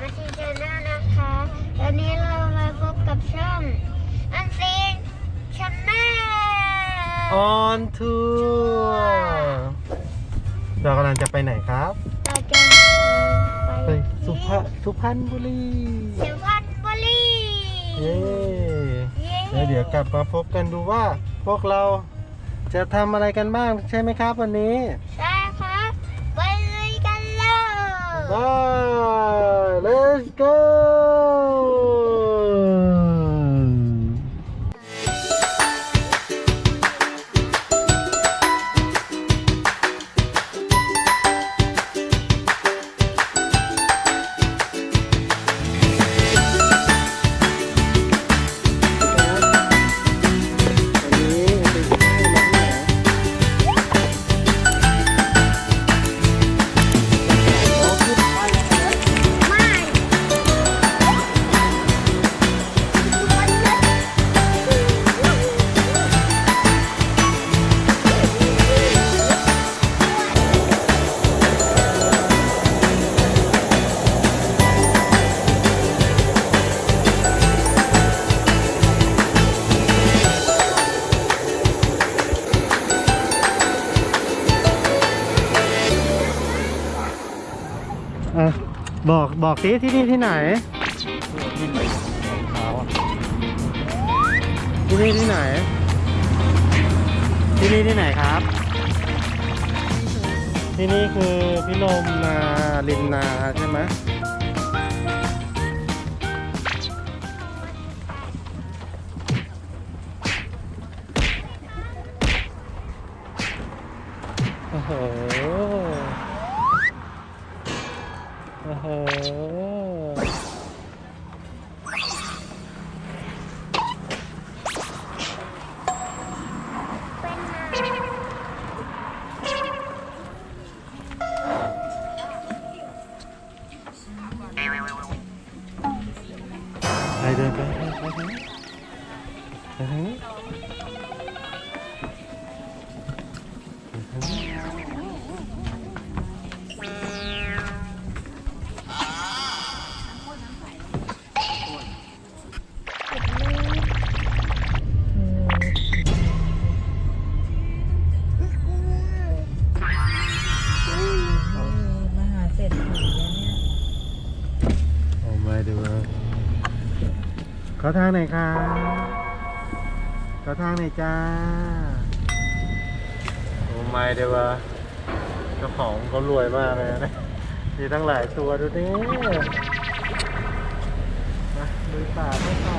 มาชีชแนลนะคะตอนนี้เรามาพบกับช่องอันซีนชแนลออนทัวร์เรากำลังจะไปไหนครับเราจะไปสุพรรณสุพรรณบุรีสุพรรณบุรีเย้เย้แล้วเดี๋ยวกลับมาพบกันดูว่าพวกเราจะทำอะไรกันบ้างใช่ไหมครับวันนี้ ใช่ครับไปเลยกันเลย บาย let's go บอกสิที่นี่ที่ไหน ที่นี่ที่ไหน ที่นี่ที่ไหนครับ ที่นี่คือพิลมนาลินนาใช่ไหม โอ้โห โอ้ไม่ดูเลยขอทางหน่อยครับขอทางหน่อยจ้า โอ้ไม่เดี๋ยวว่าเจ้าของเขารวยมากเลยนะมีทั้งหลายตัวดูดิมาดูป่าไม่ต่อ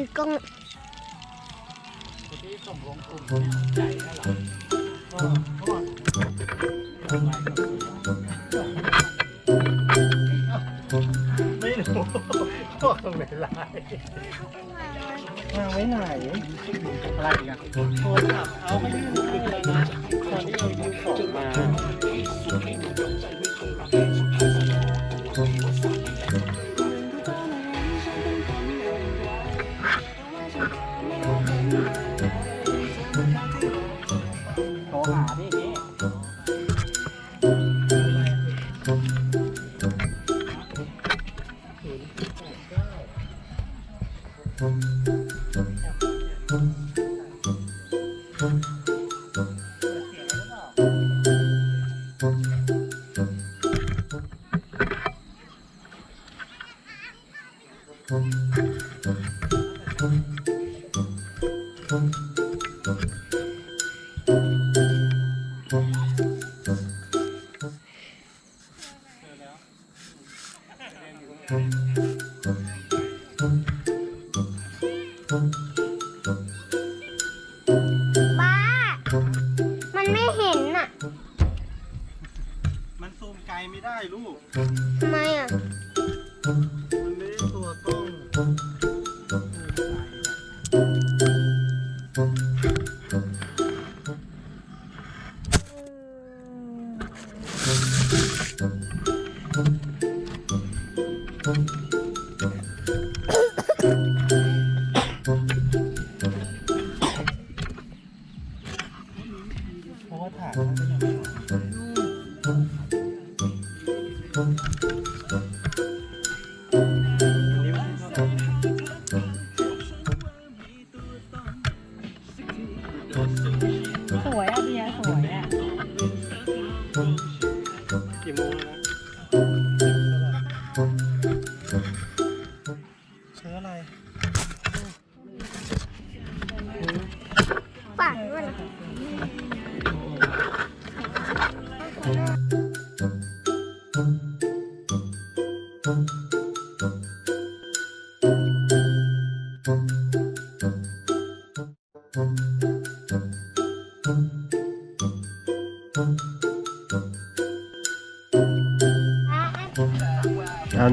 คือกล้องที่ส่งลงกลุ่มใหญ่นั่นเหรอเออเมื่อก่อนไม่รู้ว่าตรงไหนลายวาไว้ไหนอะไรอีกอะโทรศัพท์เอาไม่ยื่นให้เลยนะตอนที่เรายืมของมา บ้า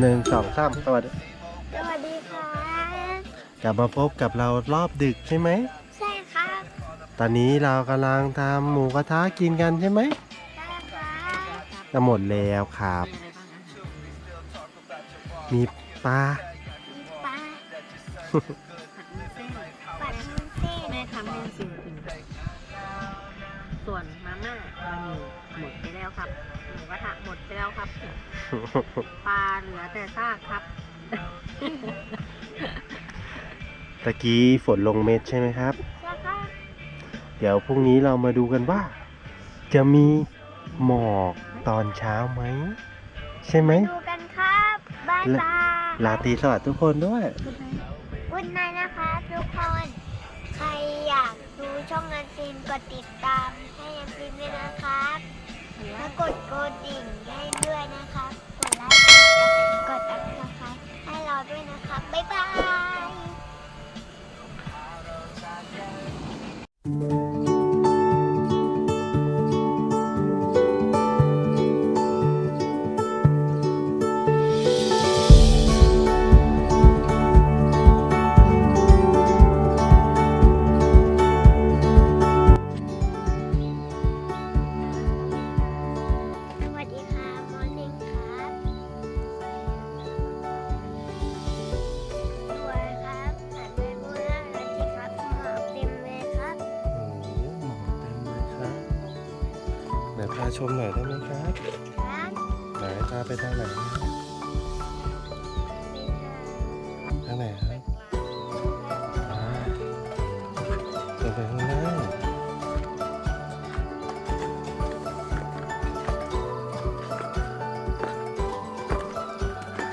หนึ่งสองสามสวัสดีสวัสดีค่ะกลับมาพบกับเรารอบดึกใช่ไหม ใช่ครับตอนนี้เรากำลังทำหมูกระทะกินกันใช่ไหมใช่ครับจะหมดแล้วครับ มีปลา มีปลา ครับปลาเหลือแต่ซากครับ ตะกี้ฝนลงเม็ดใช่ไหมครับใช่ครับ เดี๋ยวพรุ่งนี้เรามาดูกันว่า จะมีหมอกตอนเช้าไหม ใช่ไหมดูกันครับบายบายลาตรีสวัสดิ์ทุกคนด้วยคุณนายนะคะทุกคน ใครอยากดูช่องอันซีนกดติดตามให้อันซีนด้วยนะครับ แล้วกดกระดิ่งให้ด้วยนะคะกดไลค์กดอัพนะคะให้เราด้วยนะคะบ๊ายบาย พาชมหน่อยได้ไหมครับครับไหนพาไปทางไหนนี่ค่ะทางไหนครับอ่าเดินไปข้างหน้า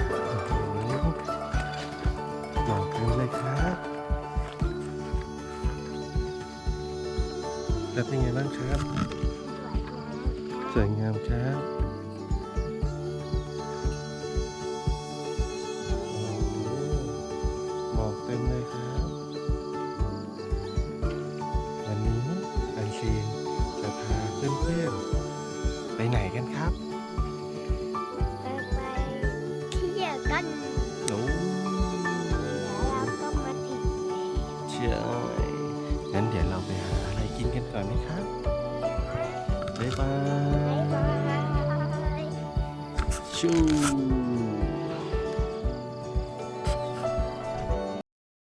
โอ้โหหมอกเต็มเลยครับแล้วเป็นไงบ้างครับ สวยงามครับหมอกเต็มเลยครับ วันนี้อันซีนจะพาเพื่อนๆไปไหนกันครับ